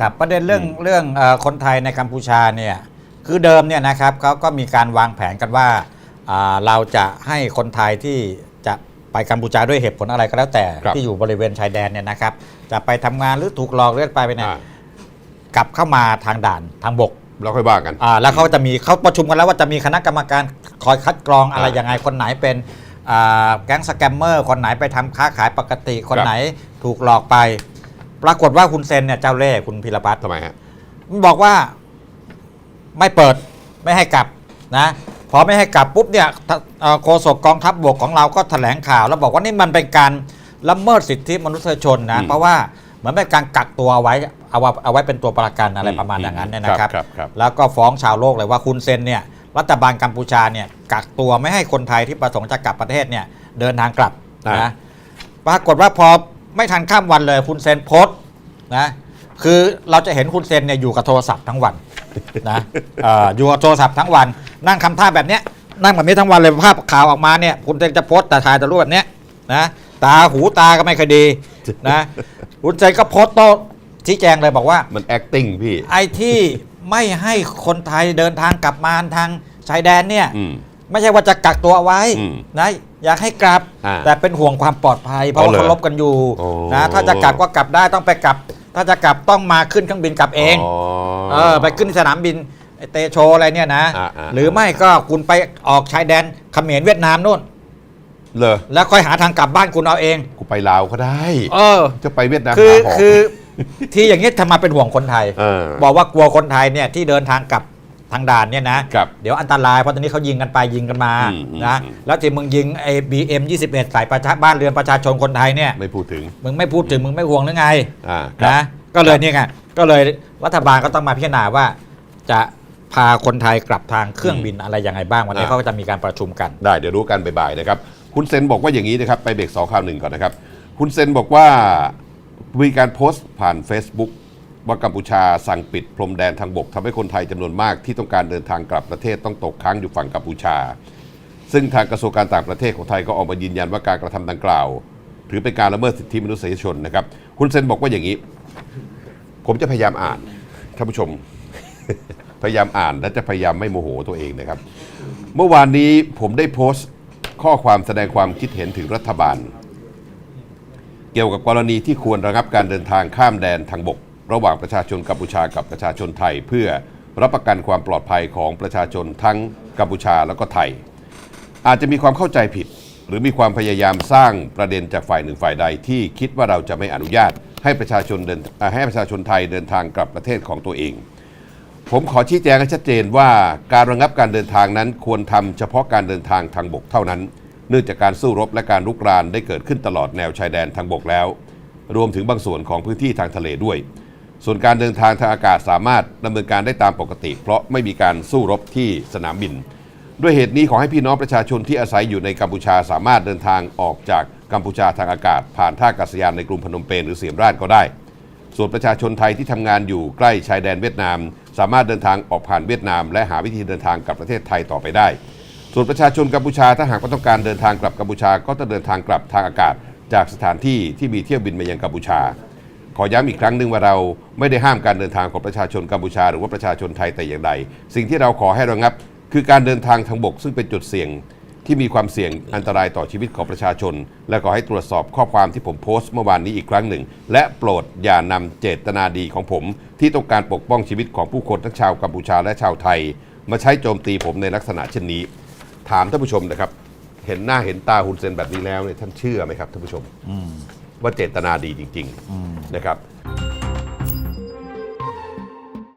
ครับประเด็นเรื่องเรื่องเออคนไทยในกัมพูชาเนี่ยคือเดิมเนี่ยนะครับเขาก็มีการวางแผนกันว่าอ่าเราจะให้คนไทยที่จะไปกัมพูชาด้วยเหตุผลอะไรก็แล้วแต่ครับที่อยู่บริเวณชายแดนเนี่ยนะครับ จะไปทำงานหรือถูกหลอกเลื่อนไปไปเนี่ยอ่ากลับเข้ามาทางด่านทางบกเราค่อยว่ากันอ่าแล้วเขาจะมีเขาประชุมกันแล้วว่าจะมีคณะกรรมการคอยคัดกรองอะไรอ่ายัยังไงคนไหนเป็นอ่าแก๊งสแกมเมอร์คนไหนไปทำค้าขายปกติคนครับไหนถูกหลอกไป ปรากฏว่าคุณเซนเนี่ยเจ้าเล่ห์คุณพิรพัฒน์ทำไมฮะมันบอกว่าไม่เปิดไม่ให้กลับนะพอไม่ให้กลับปุ๊บเนี่ยทะเอ่อโฆษกกองทัพบบกของเราก็แถลงข่าว แล้วบอกว่านี่มันเป็นการละเมิดสิทธิมนุษยชนนะอืมเพราะว่าเหมือนเป็นการกักตัวเอาไว้เอาไว้เอาไว้เป็นตัวประกันอะไรอืมประมาณอย่างนั้นอืมเนี่ยนะครับครับครับ แล้วก็ฟ้องชาวโลกเลยว่าคุณเซนเนี่ยรัฐบาลกัมพูชาเนี่ยกักตัวไม่ให้คนไทยที่ประสงค์จะกลับประเทศเนี่ยเดินทางกลับอ่านะปรากฏว่าพอ ไม่ทันข้ามวันเลยคุณเซนโพสต์นะคือเราจะเห็นคุณเซนเนี่ยอยู่กับโทรศัพท์ทั้งวันนะเอ่ออยู่กับโทรศัพท์ทั้งวัน นั่งคำท่าแบบเนี้ยนั่งแบบนี้ทั้งวันเลยภาพข่าวออกมาเนี่ยคุณเซนจะโพสต์แต่ถ่ายแต่รูปแบบเนี้ยนะตาหูตาก็ไม่คอยดีนะคุณเซนก็โพสต์โต้ชี้แจงเลยบอกว่า มัน acting พี่ ไอ้ที่ไม่ให้คนไทยเดินทางกลับมาทางชายแดนเนี่ย อืม ไม่ใช่ว่าจะกักตัวเอาไว้อืม นะ อยากให้กลับ อ่าแต่เป็นห่วงความปลอดภัย เพราะอ๋อว่าเหรอเขาลบกันอยู่โอ้ นะถ้าจะกลับก็กลับได้ต้องไปกลับ ถ้าจะกลับต้องมาขึ้นเครื่องบินกลับเองอ๋อเออไปขึ้นที่สนามบินไอ้เตโชอะไรเนี่ยนะ อ่าอ่า หรือไม่ก็คุณไปออกชายแดนเขมรเวียดนามนู่น เลยแล้วค่อยหาทางกลับบ้านคุณเอาเอง กูไปลาวก็ได้ เออ จะไปเวียดนามคือหาของคือ ที่อย่างนี้ทำมาเป็นห่วงคนไทย เออ บอกว่ากลัวคนไทยเนี่ยที่เดินทางกลับ ทางด่านเนี่ยนะครับเดี๋ยวอันตรายเพราะตอนนี้เขายิงกันไปยิงกันมาอืมอืมนะอืมแล้วที่มึงยิงไอ้บีเอ็มยี่สิบเอ็ดใส่ประชาบ้านเรือนประชาชนคนไทยเนี่ยไม่พูดถึงมึงไม่พูดถึงมึงไม่ห่วงหรือไงอ่าครับนะก็เลยเนี่ยไงก็เลยรัฐบาลก็ต้องมาพิจารณาว่าจะพาคนไทยกลับทางเครื่องบินอะไรยังไงบ้างวันนี้อ่าเขาก็จะมีการประชุมกัน ได้เดี๋ยวรู้กันบ่ายๆนะครับคุณเซนบอกว่าอย่างนี้นะครับไปเบรกสองข่าวหนึ่งก่อนนะครับคุณเซนบอกว่ามีการโพสต์ผ่าน Facebook ว่ากัมพูชาสั่งปิดพรมแดนทางบกทำให้คนไทยจำนวนมากที่ต้องการเดินทางกลับประเทศต้องตกค้างอยู่ฝั่งกัมพูชา ซึ่งทางกระทรวงการต่างประเทศของไทยก็ออกมายืนยันว่าการกระทำดังกล่าว ถือเป็นการละเมิดสิทธิมนุษยชนนะครับ คุณเซนบอกว่าอย่างนี้ ผมจะพยายามอ่านท่านผู้ชม พยายามอ่านและจะพยายามไม่โมโหตัวเองนะครับ เมื่อวานนี้ผมได้โพสต์ข้อความแสดงความคิดเห็นถึงรัฐบาล เกี่ยวกับกรณีที่ควรระงับการเดินทางข้ามแดนทางบก ระหว่างประชาชนกัมพูชากับประชาชนไทย เพื่อรับประกันความปลอดภัยของประชาชนทั้งกัมพูชาแล้วก็ไทย อาจจะมีความเข้าใจผิด หรือมีความพยายามสร้างประเด็นจากฝ่ายหนึ่งฝ่ายใดที่คิดว่าเราจะไม่อนุญาต ให้ประชาชนเดินให้ประชาชนไทยเดินทางกลับประเทศของตัวเอง ผมขอชี้แจงให้ชัดเจนว่าการระงับการเดินทางนั้นควรทำเฉพาะการเดินทางทางบกเท่านั้น เนื่องจากการสู้รบและการลุกรานได้เกิดขึ้นตลอดแนวชายแดนทางบกแล้ว รวมถึงบางส่วนของพื้นที่ทางทะเลด้วย ส่วนการเดินทางทางอากาศสามารถดำเนินการได้ตามปกติ เพราะไม่มีการสู้รบที่สนามบิน ด้วยเหตุนี้ขอให้พี่น้องประชาชนที่อาศัยอยู่ในกัมพูชาสามารถเดินทางออกจากกัมพูชาทางอากาศ ผ่านท่าอากาศยานในกรุงพนมเปญหรือเสียมราชก็ได้ ส่วนประชาชนไทยที่ทำงานอยู่ใกล้ชายแดนเวียดนาม สามารถเดินทางออกผ่านเวียดนาม และหาวิธีเดินทางกลับประเทศไทยต่อไปได้ ส่วนประชาชนกัมพูชาถ้าหากว่าต้องการเดินทางกลับกัมพูชา ก็จะเดินทางกลับทางอากาศ จากสถานที่ที่มีเที่ยวบินมายังกัมพูชา ขอย้ำอีกครั้งหนึ่งว่าเราไม่ได้ห้ามการเดินทางของประชาชนกัมพูชา หรือว่าประชาชนไทยแต่อย่างใด สิ่งที่เราขอให้ระงับ คือการเดินทางทางบกซึ่งเป็นจุดเสี่ยงที่มีความเสี่ยงอันตรายต่อชีวิตของประชาชน และขอให้ตรวจสอบข้อความที่ผมโพสต์เมื่อวานนี้อีกครั้งหนึ่ง และโปรดอย่านำเจตนาดีของผม ที่ต้องการปกป้องชีวิตของผู้คนทั้งชาวกัมพูชาและชาวไทย มาใช้โจมตีผมในลักษณะเช่นนี้ ถามท่านผู้ชมนะครับ เห็นหน้าเห็นตาฮุนเซนแบบนี้แล้วเนี่ยท่านเชื่อไหมครับท่านผู้ชม ว่าเจตนาดีจริงๆนะครับ